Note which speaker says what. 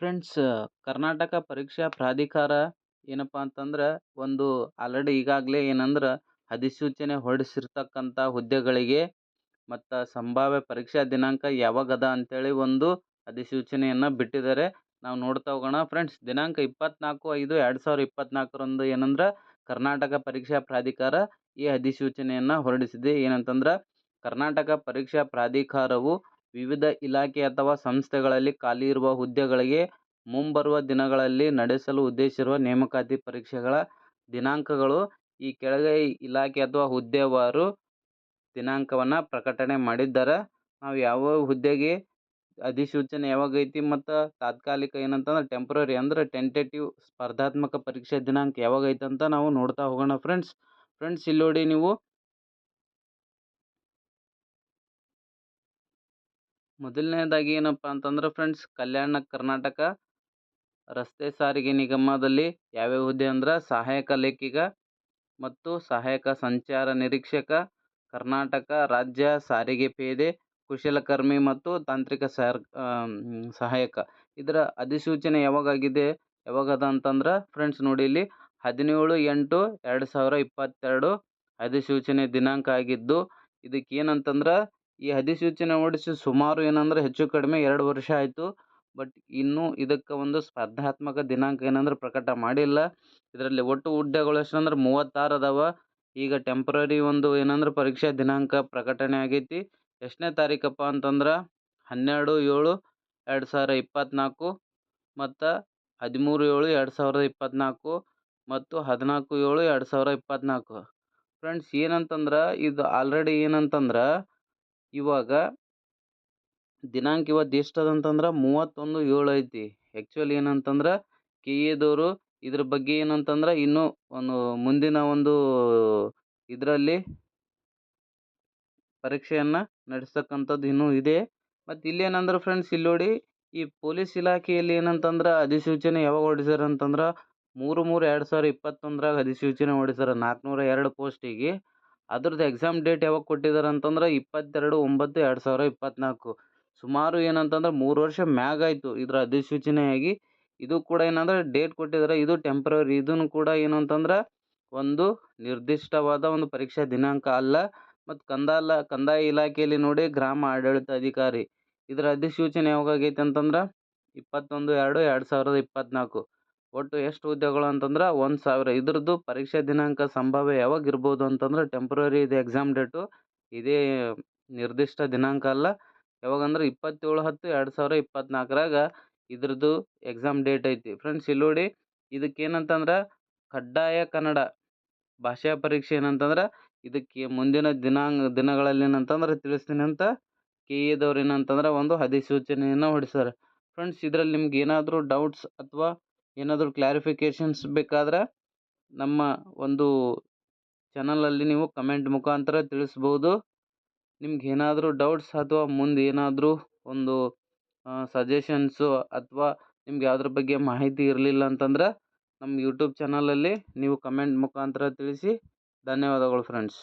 Speaker 1: Friends, Karnataka ಪರೀಕ್ಷಾ ಪ್ರಾಧಿಕಾರ ಏನಪ್ಪ ಅಂತಂದ್ರೆ, ಒಂದು ಆಲ್ರೆಡಿ ಈಗಾಗಲೇ ಏನಂದ್ರೆ ಅಧಿಸೂಚನೆ ಹೊರಡಿಸಿರ್ತಕ್ಕಂಥ ಹುದ್ದೆಗಳಿಗೆ ಮತ್ತು ಸಂಭಾವ್ಯ ಪರೀಕ್ಷಾ ದಿನಾಂಕ ಯಾವಾಗದ ಅಂಥೇಳಿ ಒಂದು ಅಧಿಸೂಚನೆಯನ್ನು ಬಿಟ್ಟಿದ್ದಾರೆ. ನಾವು ನೋಡ್ತಾ ಹೋಗೋಣ. ಫ್ರೆಂಡ್ಸ್, ದಿನಾಂಕ ಇಪ್ಪತ್ನಾಲ್ಕು ಐದು ಎರಡು ಸಾವಿರದ ಇಪ್ಪತ್ನಾಲ್ಕರಂದು ಏನಂದ್ರೆ ಕರ್ನಾಟಕ ಪರೀಕ್ಷಾ ಪ್ರಾಧಿಕಾರ ಈ ಅಧಿಸೂಚನೆಯನ್ನು ಹೊರಡಿಸಿದೆ. ಏನಂತಂದ್ರೆ, ಕರ್ನಾಟಕ ಪರೀಕ್ಷಾ ಪ್ರಾಧಿಕಾರವು ವಿವಿಧ ಇಲಾಖೆ ಅಥವಾ ಸಂಸ್ಥೆಗಳಲ್ಲಿ ಖಾಲಿ ಇರುವ ಹುದ್ದೆಗಳಿಗೆ ಮುಂಬರುವ ದಿನಗಳಲ್ಲಿ ನಡೆಸಲು ಉದ್ದೇಶಿರುವ ನೇಮಕಾತಿ ಪರೀಕ್ಷೆಗಳ ದಿನಾಂಕಗಳು ಈ ಕೆಳಗೆ ಇಲಾಖೆ ಅಥವಾ ಹುದ್ದೆವಾರು ದಿನಾಂಕವನ್ನು ಪ್ರಕಟಣೆ ಮಾಡಿದ್ದಾರೆ. ನಾವು ಯಾವ ಹುದ್ದೆಗೆ ಅಧಿಸೂಚನೆ ಯಾವಾಗ ಐತಿ ಮತ್ತು ತಾತ್ಕಾಲಿಕ ಏನಂತಂದ್ರೆ ಟೆಂಪ್ರರಿ ಅಂದ್ರೆ ಟೆಂಟೇಟಿವ್ ಸ್ಪರ್ಧಾತ್ಮಕ ಪರೀಕ್ಷೆ ದಿನಾಂಕ ಯಾವಾಗ ಐತೆ ಅಂತ ನಾವು ನೋಡ್ತಾ ಹೋಗೋಣ ಫ್ರೆಂಡ್ಸ್ ಫ್ರೆಂಡ್ಸ್ ಇಲ್ಲಿ ನೋಡಿ ನೀವು ಮೊದಲನೇದಾಗಿ ಏನಪ್ಪ ಅಂತಂದ್ರೆ ಫ್ರೆಂಡ್ಸ್, ಕಲ್ಯಾಣ ಕರ್ನಾಟಕ ರಸ್ತೆ ಸಾರಿಗೆ ನಿಗಮದಲ್ಲಿ ಯಾವ್ಯಾವ ಹುದ್ದೆ ಅಂದ್ರೆ ಸಹಾಯಕ ಲೇಖಿಕ ಮತ್ತು ಸಹಾಯಕ ಸಂಚಾರ ನಿರೀಕ್ಷಕ, ಕರ್ನಾಟಕ ರಾಜ್ಯ ಸಾರಿಗೆ ಪೇದೆ, ಕುಶಲಕರ್ಮಿ ಮತ್ತು ತಾಂತ್ರಿಕ ಸರ್ ಸಹಾಯಕ. ಇದರ ಅಧಿಸೂಚನೆ ಯಾವಾಗಾಗಿದೆ? ಯಾವಾಗದ ಅಂತಂದ್ರೆ ಫ್ರೆಂಡ್ಸ್ ನೋಡಿ ಇಲ್ಲಿ ಹದಿನೇಳು ಎಂಟು ಎರಡು ಸಾವಿರ ಇಪ್ಪತ್ತೆರಡು ಅಧಿಸೂಚನೆ ದಿನಾಂಕ ಆಗಿದ್ದು ಇದಕ್ಕೆ ಏನಂತಂದ್ರೆ ಈ ಅಧಿಸೂಚನೆ ಹೊರಡಿಸಿ ಸುಮಾರು ಏನಂದ್ರೆ ಹೆಚ್ಚು ಕಡಿಮೆ ಎರಡು ವರ್ಷ ಆಯಿತು. ಬಟ್ ಇನ್ನೂ ಇದಕ್ಕೆ ಒಂದು ಸ್ಪರ್ಧಾತ್ಮಕ ದಿನಾಂಕ ಏನಂದ್ರೆ ಪ್ರಕಟ ಮಾಡಿಲ್ಲ. ಇದರಲ್ಲಿ ಒಟ್ಟು ಹುದ್ದೆಗಳು ಎಷ್ಟಂದ್ರೆ ಮೂವತ್ತಾರು ಅದಾವ. ಈಗ ಟೆಂಪ್ರರಿ ಒಂದು ಏನಂದ್ರೆ ಪರೀಕ್ಷಾ ದಿನಾಂಕ ಪ್ರಕಟಣೆ ಆಗೈತಿ. ಎಷ್ಟನೇ ತಾರೀಕಪ್ಪ ಅಂತಂದ್ರೆ ಹನ್ನೆರಡು ಏಳು ಎರಡು ಸಾವಿರ ಇಪ್ಪತ್ತ್ನಾಲ್ಕು ಮತ್ತು ಹದಿಮೂರು ಏಳು ಎರಡು ಸಾವಿರದ ಇಪ್ಪತ್ತ್ನಾಲ್ಕು ಮತ್ತು ಹದಿನಾಲ್ಕು ಏಳು ಎರಡು ಸಾವಿರ ಇಪ್ಪತ್ತ್ನಾಲ್ಕು ಫ್ರೆಂಡ್ಸ್ ಏನಂತಂದ್ರೆ ಇದು ಆಲ್ರೆಡಿ ಏನಂತಂದ್ರೆ ಇವಾಗ ದಿನಾಂಕ ಇವತ್ತು ಅದ ಅಂತಂದ್ರೆ ಮೂವತ್ತೊಂದು ಏಳು ಐತಿ. ಆ್ಯಕ್ಚುಲಿ ಏನಂತಂದ್ರೆ ಕೆ ಎದವರು ಇದ್ರ ಬಗ್ಗೆ ಏನಂತಂದ್ರೆ ಇನ್ನೂ ಒಂದು ಮುಂದಿನ ಒಂದು ಇದರಲ್ಲಿ ಪರೀಕ್ಷೆಯನ್ನು ನಡೆಸ್ತಕ್ಕಂಥದ್ದು ಇನ್ನೂ ಇದೆ. ಮತ್ತು ಇಲ್ಲೇನಂದ್ರೆ ಫ್ರೆಂಡ್ಸ್ ಇಲ್ಲಿ ಈ ಪೊಲೀಸ್ ಇಲಾಖೆಯಲ್ಲಿ ಏನಂತಂದ್ರೆ ಅಧಿಸೂಚನೆ ಯಾವಾಗ ಹೊರಡಿಸ್ಯಾರ ಅಂತಂದ್ರೆ ಮೂರು ಮೂರು ಎರಡು ಸಾವಿರ ಇಪ್ಪತ್ತೊಂದರಾಗ ಅಧಿಸೂಚನೆ ಹೊರಡಿಸ್ಯಾರ ನಾಲ್ಕುನೂರ ಎರಡು ಪೋಸ್ಟಿಗೆ ಅದ್ರದ್ದು ಎಕ್ಸಾಮ್ ಡೇಟ್ ಯಾವಾಗ ಕೊಟ್ಟಿದ್ದಾರೆ ಅಂತಂದ್ರೆ ಇಪ್ಪತ್ತೆರಡು, ಒಂಬತ್ತು, ಎರಡು ಸಾವಿರ ಇಪ್ಪತ್ತ್ನಾಲ್ಕು ಸುಮಾರು ಏನಂತಂದ್ರೆ ಮೂರು ವರ್ಷ ಮ್ಯಾಗಾಯಿತು ಇದರ ಅಧಿಸೂಚನೆಯಾಗಿ. ಇದು ಕೂಡ ಏನಂದ್ರೆ ಡೇಟ್ ಕೊಟ್ಟಿದ್ದಾರೆ, ಇದು ಟೆಂಪ್ರರಿ ಇದನ್ನು ಕೂಡ ಏನು ಅಂತಂದ್ರೆ ಒಂದು ನಿರ್ದಿಷ್ಟವಾದ ಒಂದು ಪರೀಕ್ಷಾ ದಿನಾಂಕ ಅಲ್ಲ, ಮತ್ತು ಕಂದಾಲ, ಕಂದಾಯ ಇಲಾಖೆಯಲ್ಲಿ ನೋಡಿ ಗ್ರಾಮ ಆಡಳಿತ ಅಧಿಕಾರಿ. ಇದರ ಅಧಿಸೂಚನೆ ಯಾವಾಗ ಆಗೈತೆ ಅಂತಂದ್ರೆ ಇಪ್ಪತ್ತೊಂದು, ಎರಡು ಎರಡು ಸಾವಿರದ ಇಪ್ಪತ್ತ್ನಾಲ್ಕು ಒಟ್ಟು ಎಷ್ಟು ಹುದ್ದೆಗಳು ಅಂತಂದ್ರೆ ಒಂದು ಸಾವಿರ. ಇದ್ರದ್ದು ಪರೀಕ್ಷೆ ದಿನಾಂಕ ಸಂಭಾವ್ಯ ಯಾವಾಗ ಇರ್ಬೋದು ಅಂತಂದ್ರೆ ಟೆಂಪ್ರರಿ ಇದು ಎಕ್ಸಾಮ್ ಡೇಟು ಇದೇ ನಿರ್ದಿಷ್ಟ ದಿನಾಂಕ ಅಲ್ಲ. ಯಾವಾಗಂದ್ರೆ ಇಪ್ಪತ್ತೇಳು ಹತ್ತು ಎರಡು ಸಾವಿರ ಇಪ್ಪತ್ನಾಲ್ಕರಾಗ ಇದ್ರದ್ದು ಎಕ್ಸಾಮ್ ಡೇಟ್ ಐತಿ. ಫ್ರೆಂಡ್ಸ್ ಇಲ್ಲಿ ನೋಡಿ ಇದಕ್ಕೆ ಏನಂತಂದ್ರೆ ಕಡ್ಡಾಯ ಕನ್ನಡ ಭಾಷಾ ಪರೀಕ್ಷೆ ಏನಂತಂದ್ರೆ ಇದಕ್ಕೆ ಮುಂದಿನ ದಿನಾಂಕ ದಿನಗಳಲ್ಲಿ ಏನಂತಂದ್ರೆ ತಿಳಿಸ್ತೀನಿ ಅಂತ ಕೆ ಎದವ್ರು ಏನಂತಂದ್ರೆ ಒಂದು ಅಧಿಸೂಚನೆಯನ್ನು ಹೊರಡಿಸ್ಯಾರ ಫ್ರೆಂಡ್ಸ್ ಇದ್ರಲ್ಲಿ ನಿಮ್ಗೆ ಏನಾದರೂ ಡೌಟ್ಸ್ ಅಥವಾ ಏನಾದರೂ ಕ್ಲಾರಿಫಿಕೇಷನ್ಸ್ ಬೇಕಾದ್ರೆ ನಮ್ಮ ಒಂದು ಚಾನಲಲ್ಲಿ ನೀವು ಕಮೆಂಟ್ ಮುಖಾಂತರ ತಿಳಿಸ್ಬೋದು. ನಿಮ್ಗೆ ಏನಾದರೂ ಡೌಟ್ಸ್ ಅಥವಾ ಮುಂದೆ ಏನಾದರೂ ಒಂದು ಸಜೆಷನ್ಸು ಅಥವಾ ನಿಮ್ಗೆ ಯಾವುದ್ರ ಬಗ್ಗೆ ಮಾಹಿತಿ ಇರಲಿಲ್ಲ ಅಂತಂದ್ರೆ ನಮ್ಮ ಯೂಟ್ಯೂಬ್ ಚಾನಲಲ್ಲಿ ನೀವು ಕಮೆಂಟ್ ಮುಖಾಂತರ ತಿಳಿಸಿ. ಧನ್ಯವಾದಗಳು ಫ್ರೆಂಡ್ಸ್